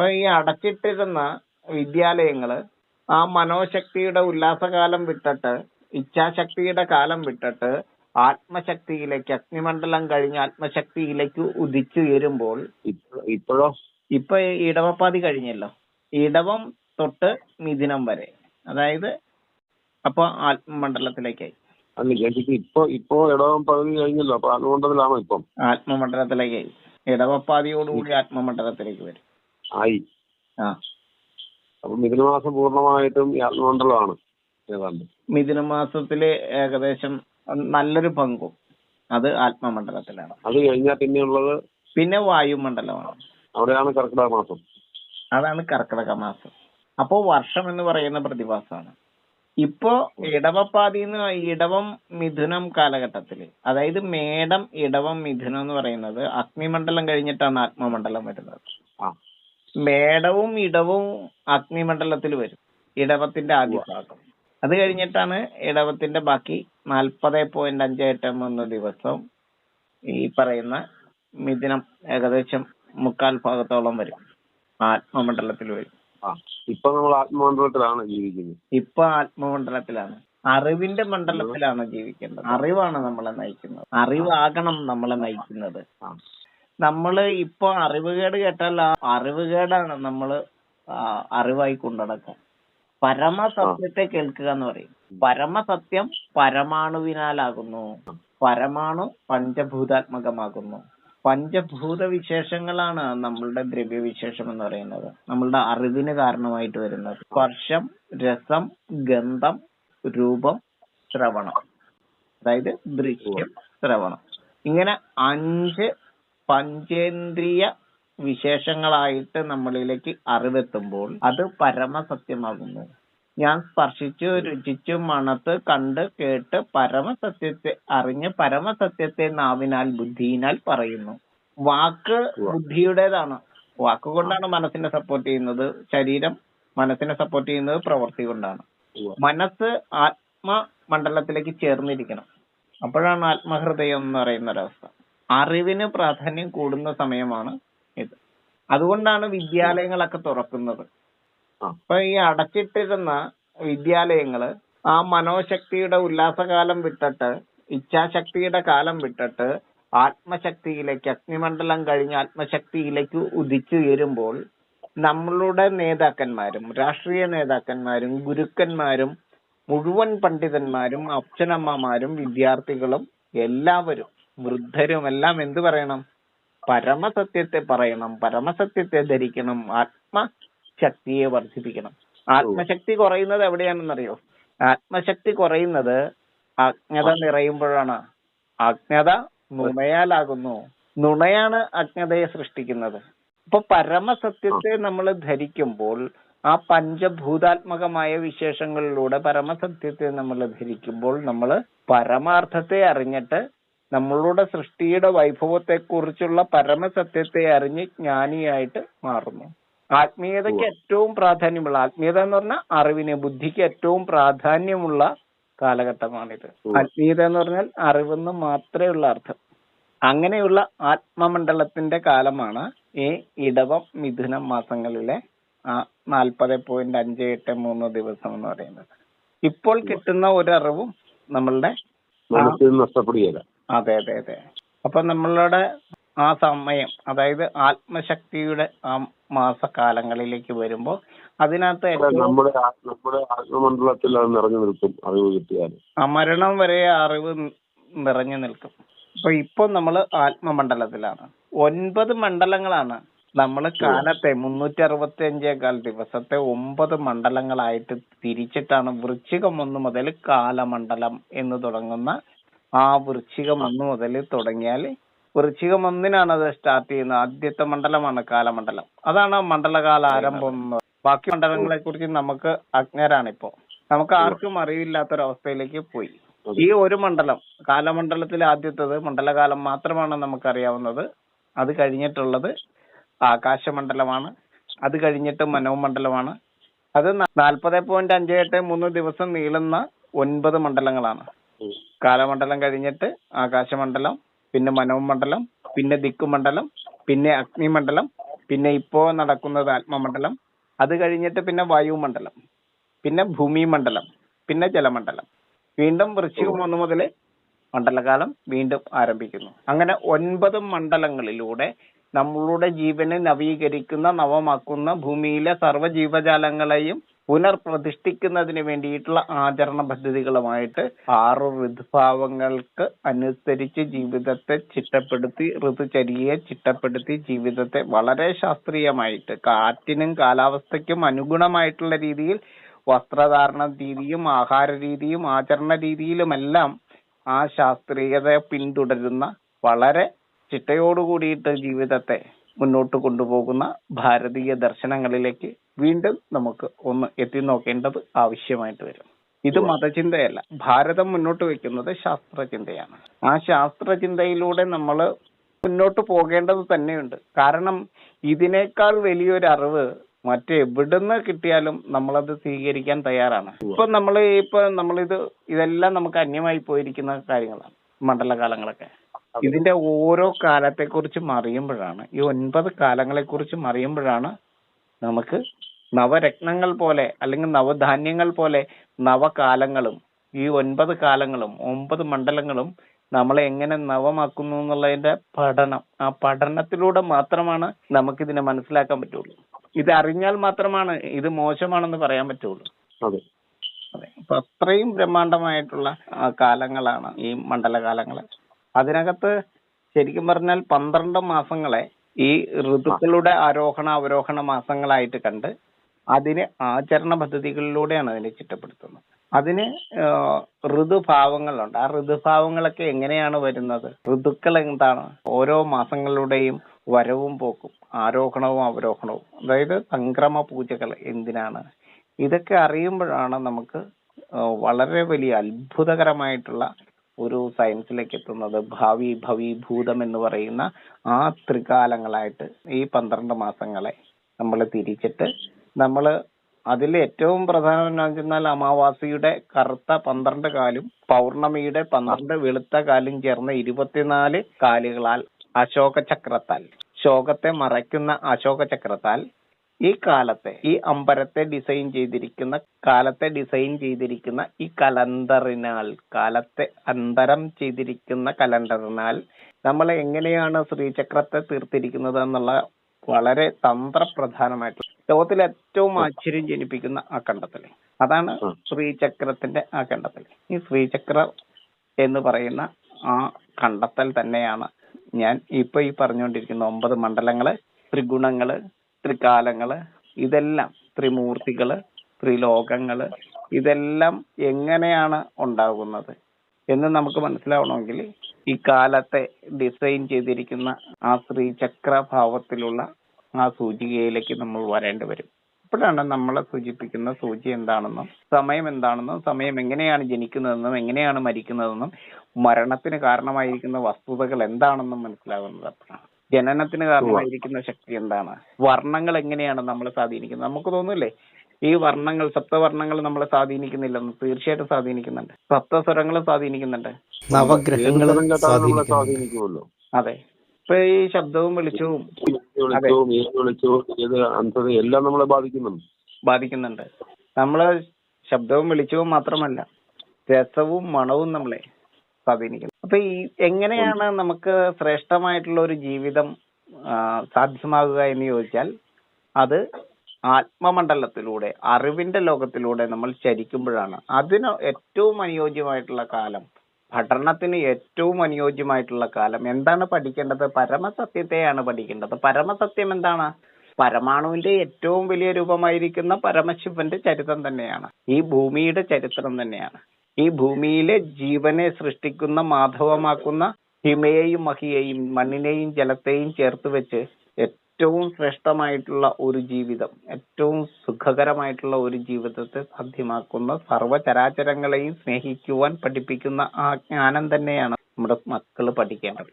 അപ്പൊ ഈ അടച്ചിട്ടിരുന്ന വിദ്യാലയങ്ങൾ ആ മനോശക്തിയുടെ ഉല്ലാസകാലം വിട്ടിട്ട് ഇച്ഛാശക്തിയുടെ കാലം വിട്ടിട്ട് ആത്മശക്തിയിലേക്ക് അഗ്നിമണ്ഡലം കഴിഞ്ഞ് ആത്മശക്തിയിലേക്ക് ഉദിച്ചുയരുമ്പോൾ ഇപ്പ- ഇപ്പോഴോ? ഇപ്പൊ ഇടവപ്പാതി കഴിഞ്ഞല്ലോ. ഇടവം തൊട്ട് മിഥുനം വരെ. അതായത് അപ്പൊ ആത്മമണ്ഡലത്തിലേക്കായി. ഇപ്പൊ ഇപ്പോ ഇടവം പകുതി കഴിഞ്ഞല്ലോ. അപ്പൊ ആത്മമണ്ഡലത്തിലാണോ ഇപ്പം? ആത്മമണ്ഡലത്തിലേക്കായി. ഇടവപ്പാതിയോടുകൂടി ആത്മമണ്ഡലത്തിലേക്ക് വരും. ആയി. അപ്പൊ മിഥുനമാസം പൂർണമായിട്ടും യാത്രമണ്ഡലമാണ് ഏതാണ്ട്. മിഥുനമാസത്തിൽ ഏകദേശം നല്ലൊരു പങ്കും അത് ആത്മമണ്ഡലത്തിലാണ്. അത് കഴിഞ്ഞാൽ പിന്നെയുള്ളത് പിന്നെ വായുമണ്ഡലമാണ്. അവിടെയാണ് കർക്കിടക മാസം. അതാണ് കർക്കിടക മാസം. അപ്പോ വർഷം എന്ന് പറയുന്ന പ്രതിഭാസമാണ്. ഇപ്പോ ഇടവപ്പാതി എന്ന് ഇടവം മിഥുനം കാലഘട്ടത്തിൽ അതായത് മേടം ഇടവം മിഥുനം എന്ന് പറയുന്നത് അഗ്നിമണ്ഡലം കഴിഞ്ഞിട്ടാണ് ആത്മമണ്ഡലം വരുന്നത്. മേടവും ഇടവും അഗ്നിമണ്ഡലത്തിൽ വരും. ഇടവത്തിന്റെ ആദ്യ ഭാഗം. അത് കഴിഞ്ഞിട്ടാണ് ഇടവത്തിന്റെ ബാക്കി നാൽപ്പത് പോയിന്റ് അഞ്ച് എട്ട് മൂന്ന് ദിവസം ഈ പറയുന്ന മിഥുനം ഏകദേശം മുക്കാൽ ഭാഗത്തോളം വരും. ആത്മമണ്ഡലത്തിൽ വരും. ഇപ്പൊ നമ്മൾ ആത്മമണ്ഡലത്തിലാണ് ജീവിക്കുന്നത്. ഇപ്പൊ ആത്മമണ്ഡലത്തിലാണ്. അറിവിന്റെ മണ്ഡലത്തിലാണ് ജീവിക്കേണ്ടത്. അറിവാണ് നമ്മളെ നയിക്കുന്നത്. അറിവാകണം നമ്മളെ നയിക്കുന്നത്. നമ്മൾ ഇപ്പൊ അറിവുകേട് കേട്ടാൽ ആ അറിവുകേടാണ് നമ്മൾ അറിവായി കൊണ്ടുനടക്കുക പരമസത്യത്തെ കേൾക്കുക എന്ന് പറയും. പരമസത്യം പരമാണുവിനാലാകുന്നു. പരമാണു പഞ്ചഭൂതാത്മകമാകുന്നു. പഞ്ചഭൂത വിശേഷങ്ങളാണ് നമ്മളുടെ ദ്രവ്യവിശേഷം എന്ന് പറയുന്നത്. നമ്മളുടെ അറിവിന് കാരണമായിട്ട് വരുന്നത്. സ്പർശം രസം ഗന്ധം രൂപം ശ്രവണം. അതായത് ദൃശ്യം ശ്രവണം. ഇങ്ങനെ അഞ്ച് പഞ്ചേന്ദ്രിയ വിശേഷങ്ങളായിട്ട് നമ്മളിലേക്ക് അറിവെത്തുമ്പോൾ അത് പരമസത്യമാകുന്നു. ഞാൻ സ്പർശിച്ചു രുചിച്ചു മണത്ത് കണ്ട് കേട്ട് പരമസത്യത്തെ അറിഞ്ഞ് പരമസത്യത്തെ നാവിനാൽ ബുദ്ധിയിനാൽ പറയുന്നു. വാക്ക് ബുദ്ധിയുടേതാണ്. വാക്കുകൊണ്ടാണ് മനസ്സിനെ സപ്പോർട്ട് ചെയ്യുന്നത്. ശരീരം മനസ്സിനെ സപ്പോർട്ട് ചെയ്യുന്നത് പ്രവൃത്തി കൊണ്ടാണ്. മനസ്സ് ആത്മമണ്ഡലത്തിലേക്ക് ചേർന്നിരിക്കണം. അപ്പോഴാണ് ആത്മഹൃദയം എന്ന് പറയുന്ന ഒരവസ്ഥ. അറിവിന് പ്രാധാന്യം കൂടുന്ന സമയമാണ് ഇത്. അതുകൊണ്ടാണ് വിദ്യാലയങ്ങളൊക്കെ തുറക്കുന്നത്. അപ്പൊ ഈ അടച്ചിട്ടിരുന്ന വിദ്യാലയങ്ങൾ ആ മനോശക്തിയുടെ ഉല്ലാസകാലം വിട്ടിട്ട് ഇച്ഛാശക്തിയുടെ കാലം വിട്ടിട്ട് ആത്മശക്തിയിലേക്ക് അഗ്നിമണ്ഡലം കഴിഞ്ഞ് ആത്മശക്തിയിലേക്ക് ഉദിച്ചുയരുമ്പോൾ നമ്മളുടെ നേതാക്കന്മാരും രാഷ്ട്രീയ നേതാക്കന്മാരും ഗുരുക്കന്മാരും മുഴുവൻ പണ്ഡിതന്മാരും അച്ഛനമ്മമാരും വിദ്യാർത്ഥികളും എല്ലാവരും വൃദ്ധരും എല്ലാം എന്ത് പറയണം? പരമസത്യത്തെ പറയണം പരമസത്യത്തെ ധരിക്കണം ആത്മശക്തിയെ വർദ്ധിപ്പിക്കണം. ആത്മശക്തി കുറയുന്നത് എവിടെയാണെന്നറിയോ? ആത്മശക്തി കുറയുന്നത് അജ്ഞത നിറയുമ്പോഴാണ്. അജ്ഞത നുണയാലാകുന്നു. നുണയാണ് അജ്ഞതയെ സൃഷ്ടിക്കുന്നത്. അപ്പൊ പരമസത്യത്തെ നമ്മൾ ധരിക്കുമ്പോൾ ആ പഞ്ചഭൂതാത്മകമായ വിശേഷങ്ങളിലൂടെ പരമസത്യത്തെ നമ്മൾ ധരിക്കുമ്പോൾ നമ്മൾ പരമാർത്ഥത്തെ അറിഞ്ഞിട്ട് നമ്മളുടെ സൃഷ്ടിയുടെ വൈഭവത്തെക്കുറിച്ചുള്ള പരമസത്യത്തെ അറിഞ്ഞ് ജ്ഞാനിയായിട്ട് മാറുന്നു. ആത്മീയതയ്ക്ക് ഏറ്റവും പ്രാധാന്യമുള്ള ആത്മീയത എന്ന് പറഞ്ഞാൽ അറിവിന് ബുദ്ധിക്ക് ഏറ്റവും പ്രാധാന്യമുള്ള കാലഘട്ടമാണിത്. ആത്മീയത എന്ന് പറഞ്ഞാൽ അറിവെന്ന് മാത്രമേ ഉള്ള അർത്ഥം. അങ്ങനെയുള്ള ആത്മമണ്ഡലത്തിന്റെ കാലമാണ് ഈ ഇടവം മിഥുനം മാസങ്ങളിലെ ആ നാൽപ്പത് പോയിന്റ് അഞ്ച് എട്ട് മൂന്ന് ദിവസം എന്ന് പറയുന്നത്. ഇപ്പോൾ കിട്ടുന്ന ഒരറിവും നമ്മളുടെ നഷ്ടപ്പെടുകയില്ല. അതെ അതെ അതെ. അപ്പൊ നമ്മളുടെ ആ സമയം അതായത് ആത്മശക്തിയുടെ ആ മാസകാലങ്ങളിലേക്ക് വരുമ്പോൾ അതിനകത്ത് നമ്മുടെ ആ- നമ്മുടെ ആത്മമണ്ഡലത്തിൽ അത് നിറഞ്ഞു നിൽക്കും അറിവ് കിട്ടിയാൽ ആ മരണം വരെ അറിവ് നിറഞ്ഞു നിൽക്കും. അപ്പൊ ഇപ്പൊ നമ്മൾ ആത്മമണ്ഡലത്തിലാണ്. ഒൻപത് മണ്ഡലങ്ങളാണ് നമ്മൾ കാലത്തെ മുന്നൂറ്റി അറുപത്തി അഞ്ചേകാൽ ദിവസത്തെ ഒമ്പത് മണ്ഡലങ്ങളായിട്ട് തിരിച്ചിട്ടാണ് വൃശ്ചികം ഒന്ന് മുതൽ കാലമണ്ഡലം എന്ന് തുടങ്ങുന്ന ആ വൃശ്ചികം ഒന്ന് മുതൽ തുടങ്ങിയാൽ വൃശ്ചികം ഒന്നിനാണ് അത് സ്റ്റാർട്ട് ചെയ്യുന്നത്. ആദ്യത്തെ മണ്ഡലമാണ് കാലമണ്ഡലം. അതാണ് മണ്ഡലകാല ആരംഭം. ബാക്കി മണ്ഡലങ്ങളെ കുറിച്ച് നമുക്ക് അജ്ഞരാണിപ്പോ. നമുക്ക് ആർക്കും അറിവില്ലാത്തൊരവസ്ഥയിലേക്ക് പോയി. ഈ ഒരു മണ്ഡലം കാലമണ്ഡലത്തിലെ ആദ്യത്തത് മണ്ഡലകാലം മാത്രമാണ് നമുക്കറിയാവുന്നത്. അത് കഴിഞ്ഞിട്ടുള്ളത് ആകാശമണ്ഡലമാണ്. അത് കഴിഞ്ഞിട്ട് മനോമണ്ഡലമാണ്. അത് നാൽപ്പത് പോയിന്റ് അഞ്ച് എട്ട് മൂന്ന് ദിവസം നീളുന്ന ഒൻപത് മണ്ഡലങ്ങളാണ്. കാലമണ്ഡലം കഴിഞ്ഞിട്ട് ആകാശമണ്ഡലം പിന്നെ മനോമണ്ഡലം പിന്നെ ദിക്കുമണ്ഡലം പിന്നെ അഗ്നിമണ്ഡലം പിന്നെ ഇപ്പോ നടക്കുന്നത് ആത്മമണ്ഡലം അത് കഴിഞ്ഞിട്ട് പിന്നെ വായുമണ്ഡലം പിന്നെ ഭൂമിമണ്ഡലം പിന്നെ ജലമണ്ഡലം. വീണ്ടും വൃശ്ചികം ഒന്ന് മുതൽ മണ്ഡലകാലം വീണ്ടും ആരംഭിക്കുന്നു. അങ്ങനെ ഒൻപത് മണ്ഡലങ്ങളിലൂടെ നമ്മളുടെ ജീവനെ നവീകരിക്കുന്ന നവമാക്കുന്ന ഭൂമിയിലെ സർവ ജീവജാലങ്ങളെയും പുനർപ്രതിഷ്ഠിക്കുന്നതിന് വേണ്ടിയിട്ടുള്ള ആചരണ പദ്ധതികളുമായിട്ട് ആറ് ഋതുഭാവങ്ങൾക്ക് അനുസരിച്ച് ജീവിതത്തെ ചിട്ടപ്പെടുത്തി ഋതുചര്യയെ ചിട്ടപ്പെടുത്തി ജീവിതത്തെ വളരെ ശാസ്ത്രീയമായിട്ട് കാറ്റിനും കാലാവസ്ഥയ്ക്കും അനുഗുണമായിട്ടുള്ള രീതിയിൽ വസ്ത്രധാരണ രീതിയും ആഹാര രീതിയും ആചരണ രീതിയിലുമെല്ലാം ആ ശാസ്ത്രീയതയെ പിന്തുടരുന്ന വളരെ ചിട്ടയോട് കൂടിയിട്ട് ജീവിതത്തെ മുന്നോട്ട് കൊണ്ടുപോകുന്ന ഭാരതീയ ദർശനങ്ങളിലേക്ക് വീണ്ടും നമുക്ക് ഒന്ന് എത്തി നോക്കേണ്ടത് ആവശ്യമായിട്ട് വരും. ഇത് മതചിന്തയല്ല. ഭാരതം മുന്നോട്ട് വെക്കുന്നത് ശാസ്ത്രചിന്തയാണ്. ആ ശാസ്ത്രചിന്തയിലൂടെ നമ്മൾ മുന്നോട്ട് പോകേണ്ടത് തന്നെയുണ്ട്. കാരണം ഇതിനേക്കാൾ വലിയൊരു അറിവ് മറ്റെവിടുന്ന് കിട്ടിയാലും നമ്മളത് സ്വീകരിക്കാൻ തയ്യാറാണ്. ഇപ്പൊ നമ്മൾ ഇപ്പൊ നമ്മളിത് ഇതെല്ലാം നമുക്ക് അന്യമായി പോയിരിക്കുന്ന കാര്യങ്ങളാണ് മണ്ഡലകാലങ്ങളൊക്കെ. ഇതിന്റെ ഓരോ കാലത്തെ കുറിച്ചും അറിയുമ്പോഴാണ് ഈ ഒൻപത് കാലങ്ങളെ കുറിച്ചും അറിയുമ്പോഴാണ് നമുക്ക് നവരത്നങ്ങൾ പോലെ അല്ലെങ്കിൽ നവധാന്യങ്ങൾ പോലെ നവകാലങ്ങളും ഈ ഒൻപത് കാലങ്ങളും ഒമ്പത് മണ്ഡലങ്ങളും നമ്മളെ എങ്ങനെ നവമാക്കുന്നു എന്നുള്ളതിന്റെ പഠനം ആ പഠനത്തിലൂടെ മാത്രമാണ് നമുക്കിതിനെ മനസ്സിലാക്കാൻ പറ്റുള്ളൂ. ഇത് അറിഞ്ഞാൽ മാത്രമാണ് ഇത് മോശമാണെന്ന് പറയാൻ പറ്റുള്ളൂ. അതെ. അപ്പൊ അത്രയും ബ്രഹ്മാണ്ടമായിട്ടുള്ള കാലങ്ങളാണ് ഈ മണ്ഡലകാലങ്ങൾ അതിനകത്ത് ശരിക്കും പറഞ്ഞാൽ പന്ത്രണ്ട് മാസങ്ങളെ ഈ ഋതുക്കളുടെ ആരോഹണ അവരോഹണ മാസങ്ങളായിട്ട് കണ്ട് അതിനെ ആചരണ പദ്ധതികളിലൂടെയാണ് അതിനെ ചിട്ടപ്പെടുത്തുന്നത്. അതിന് ഋതുഭാവങ്ങളുണ്ട്. ആ ഋതുഭാവങ്ങളൊക്കെ എങ്ങനെയാണ് വരുന്നത്? ഋതുക്കൾ എന്താണ്? ഓരോ മാസങ്ങളുടെയും വരവും പോക്കും ആരോഹണവും അവരോഹണവും. അതായത് സംക്രമ പൂജകൾ എന്തിനാണ്? ഇതൊക്കെ അറിയുമ്പോഴാണ് നമുക്ക് വളരെ വലിയ അത്ഭുതകരമായിട്ടുള്ള ഒരു സയൻസിലേക്ക് എത്തുന്നത് ഭാവി ഭവി ഭൂതം എന്ന് പറയുന്ന ആ ത്രികാലങ്ങളായിട്ട് ഈ പന്ത്രണ്ട് മാസങ്ങളെ നമ്മൾ തിരിച്ചിട്ട് നമ്മൾ അതിൽ ഏറ്റവും പ്രധാനം എന്ന് വെച്ചാൽ അമാവാസിയുടെ കറുത്ത പന്ത്രണ്ട് കാലും പൗർണമിയുടെ പന്ത്രണ്ട് വെളുത്ത കാലും ചേർന്ന ഇരുപത്തിനാല് കാലുകളാൽ അശോക ചക്രത്താൽ ശോകത്തെ മറയ്ക്കുന്ന അശോക ചക്രത്താൽ ഈ കാലത്തെ ഈ അമ്പരത്തെ ഡിസൈൻ ചെയ്തിരിക്കുന്ന കാലത്തെ ഡിസൈൻ ചെയ്തിരിക്കുന്ന ഈ കലണ്ടറിനാൽ കാലത്തെ അന്തരം ചെയ്തിരിക്കുന്ന കലണ്ടറിനാൽ നമ്മൾ എങ്ങനെയാണ് ശ്രീചക്രത്തെ തീർത്തിരിക്കുന്നത് എന്നുള്ള വളരെ തന്ത്രപ്രധാനമായിട്ടുള്ള ലോകത്തിൽ ഏറ്റവും ആശ്ചര്യം ജനിപ്പിക്കുന്ന ആ കണ്ടെത്തൽ അതാണ് ശ്രീചക്രത്തിന്റെ ആ കണ്ടെത്തൽ ഈ ശ്രീചക്ര എന്ന് പറയുന്ന ആ കണ്ടെത്തൽ തന്നെയാണ് ഞാൻ ഇപ്പൊ ഈ പറഞ്ഞുകൊണ്ടിരിക്കുന്ന ഒമ്പത് മണ്ഡലങ്ങൾ ത്രിഗുണങ്ങൾ ത്രികാലങ്ങൾ ഇതെല്ലാം ത്രിമൂർത്തികൾ ത്രിലോകങ്ങൾ ഇതെല്ലാം എങ്ങനെയാണ് ഉണ്ടാകുന്നത് എന്ന് നമുക്ക് മനസ്സിലാവണമെങ്കിൽ ഈ കാലത്തെ ഡിസൈൻ ചെയ്തിരിക്കുന്ന ആ ശ്രീചക്ര ഭാവത്തിലുള്ള ആ സൂചികയിലേക്ക് നമ്മൾ വരേണ്ടി വരും. അപ്പോഴാണ് നമ്മളെ സൂചിപ്പിക്കുന്ന സൂചി എന്താണെന്നും സമയം എന്താണെന്നും സമയം എങ്ങനെയാണ് ജനിക്കുന്നതെന്നും എങ്ങനെയാണ് മരിക്കുന്നതെന്നും മരണത്തിന് കാരണമായിരിക്കുന്ന വസ്തുതകൾ എന്താണെന്നും മനസ്സിലാകുന്നത് അപ്പോഴാണ്. ജനനത്തിന് കാരണമായിരിക്കുന്ന ശക്തി എന്താണ്? വർണങ്ങൾ എങ്ങനെയാണ് നമ്മളെ സ്വാധീനിക്കുന്നത്? നമുക്ക് തോന്നുന്നില്ലേ ഈ വർണങ്ങൾ സപ്തവർണങ്ങൾ നമ്മളെ സ്വാധീനിക്കുന്നില്ലെന്ന് തീർച്ചയായിട്ടും സ്വാധീനിക്കുന്നുണ്ട്. സപ്തസ്വരങ്ങൾ സ്വാധീനിക്കുന്നുണ്ട്. നവഗ്രഹങ്ങൾ സ്വാധീനിക്കുമല്ലോ. അതെ. ഇപ്പൊ ഈ ശബ്ദവും വെളിച്ചവും വിളിച്ചവും എല്ലാം നമ്മളെ ബാധിക്കുന്നുണ്ട്. ബാധിക്കുന്നുണ്ട്. നമ്മളെ ശബ്ദവും വെളിച്ചവും മാത്രമല്ല രസവും മണവും നമ്മളെ സ്വാധീനിക്കുന്നു. അപ്പൊ ഈ എങ്ങനെയാണ് നമുക്ക് ശ്രേഷ്ഠമായിട്ടുള്ള ഒരു ജീവിതം സാധ്യമാകുക എന്ന് ചോദിച്ചാൽ അത് ആത്മമണ്ഡലത്തിലൂടെ അറിവിന്റെ ലോകത്തിലൂടെ നമ്മൾ ചരിക്കുമ്പോഴാണ്. അതിന് ഏറ്റവും അനുയോജ്യമായിട്ടുള്ള കാലം പഠനത്തിന് ഏറ്റവും അനുയോജ്യമായിട്ടുള്ള കാലം എന്താണ് പഠിക്കേണ്ടത്? പരമസത്യത്തെയാണ് പഠിക്കേണ്ടത്. പരമസത്യം എന്താണ്? പരമാണുവിന്റെ ഏറ്റവും വലിയ രൂപമായിരിക്കുന്ന പരമശിവന്റെ ചരിത്രം തന്നെയാണ്. ഈ ഭൂമിയുടെ ചരിത്രം തന്നെയാണ്. ഈ ഭൂമിയിലെ ജീവനെ സൃഷ്ടിക്കുന്ന മാധവമാക്കുന്ന ഹിമയെയും മഹിയെയും മണ്ണിനെയും ജലത്തെയും ചേർത്ത് വെച്ച് ഏറ്റവും ശ്രേഷ്ഠമായിട്ടുള്ള ഒരു ജീവിതം ഏറ്റവും സുഖകരമായിട്ടുള്ള ഒരു ജീവിതത്തെ സാധ്യമാക്കുന്ന സർവചരാചരങ്ങളെയും സ്നേഹിക്കുവാൻ പഠിപ്പിക്കുന്ന ആ ജ്ഞാനം തന്നെയാണ് നമ്മുടെ മക്കൾ പഠിക്കേണ്ടത്.